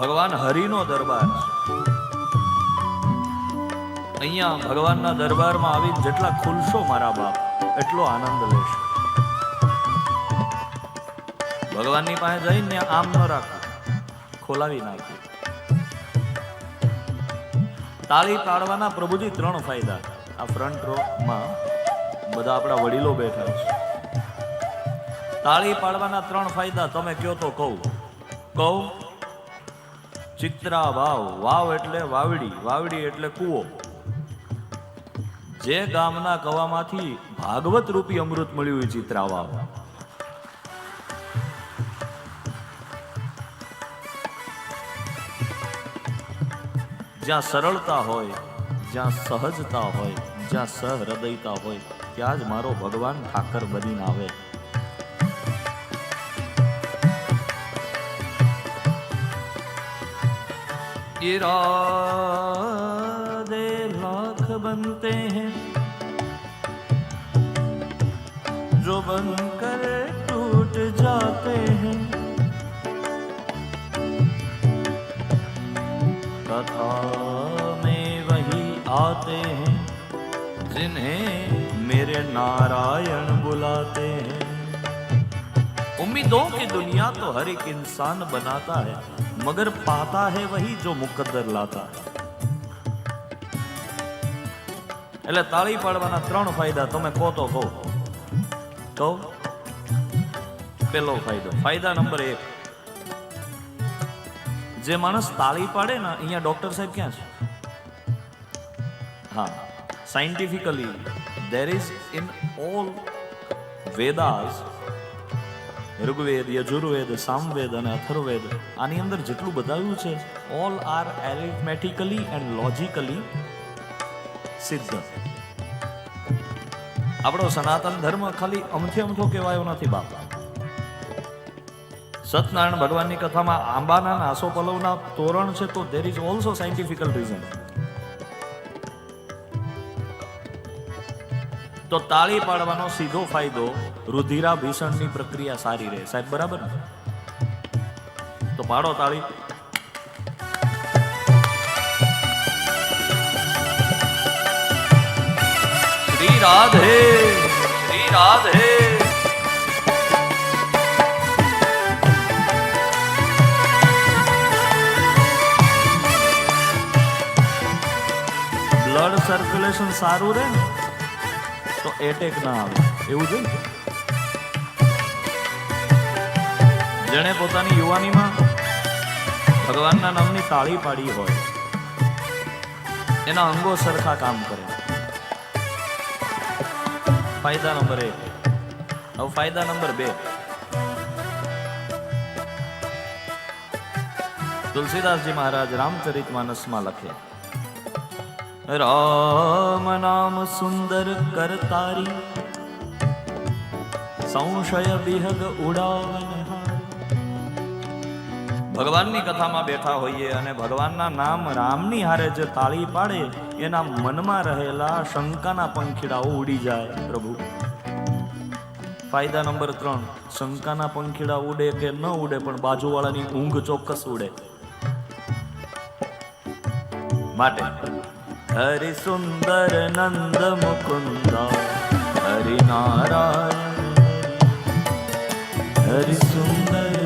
ભગવાન હરિનો દરબાર. અહીંયા ભગવાનના દરબારમાં આવી જેટલા ખુલશો મારા બાપ, એટલો આનંદ લેશો. ભગવાનની પાસે જઈને આમ ન રાખો. ખોલાવી નાખી. તાળી પાડવાના પ્રભુજી ત્રણ ફાયદા. આ ફ્રન્ટ રોમાં બધા આપણા વડીલો બેઠા છે. તાળી પાડવાના ત્રણ ફાયદા તમે કયો તો કહું. કહું ચિત્રા વાવ. વાવ એટલે વાવડી વાવડી એટલે કૂવો. જે ગામના કવામાંથી ભાગવત રૂપી અમૃત મળ્યું ચિત્રા વાવ. જ્યાં સરળતા હોય, જ્યાં સહજતા હોય, જ્યાં સહૃદયતા હોય, ત્યાં જ મારો ભગવાન ઠાકર બનીને આવે. इरादे लाख बनते हैं। जो बनकर टूट जाते हैं। कथा में वही आते हैं, जिन्हें मेरे नारायण बुलाते हैं। उम्मीदों की दुनिया तो हर एक इंसान बनाता है मगर पाता है वही जो मुकद्दर लाता है એટલે તાળી પાડવાના ત્રણ ફાયદા તમે કહો તો કહો કહો પેલો ફાયદો ફાયદા નંબર એક જે માણસ તાળી પાડે ને અહીંયા ડોક્ટર સાહેબ ક્યાં છે હા scientifically there is in all Vedas Rigveda, Yajurveda, Samaveda અને અથર્વવેદ આની અંદર જેટલું બતાવ્યું છે all are arithmetically and logically સિદ્ધ. આપણો સનાતન ધર્મ ખાલી અમથે અમથો કહેવાયો નથી, બાપા. સત્યનારાયણ ભગવાનની કથામાં આંબાના નાસો પલવના તોરણ છે, તો there is also scientifical reason તો તાળી પાડવાનો સીધો ફાયદો રુધિરાભીષણની પ્રક્રિયા સારી રહે. સાહેબ, બરાબર ને? તો પાડો તાળી. શ્રી રાધે શ્રી રાધે. બ્લડ સર્ક્યુલેશન સારું રહે ને? તો એટેક ના આવે. એવું છે ને? જેણે પોતાની યુવાનીમાં ભગવાનના નામની તાળી પાડી હોય, એના અંગો સરખા કામ કરે. ફાયદા નંબર એક. હવે ફાયદા નંબર બે. તુલસીદાસજી મહારાજ રામચરિત માનસમાં લખે. રામ નામ સુંદર કરતારી સંશય વિહગ ઉડાવન ભગવાનની કથામાં બેઠા હોઈએ અને ભગવાનના નામ રામની હારે જે તાળી પાડે, એના મનમાં રહેલા શંકાના પંખીડાઓ ઉડી જાય, પ્રભુ. ફાયદા નંબર ત્રણ, શંકાના પંખીડા ઉડે કે ન ઉડે, પણ બાજુવાળાની ઊંઘ ચોક્કસ ઉડે. માટે હરિ સુંદર નંદ મુકુંદા હરિ નારાયણ હરિ સુંદર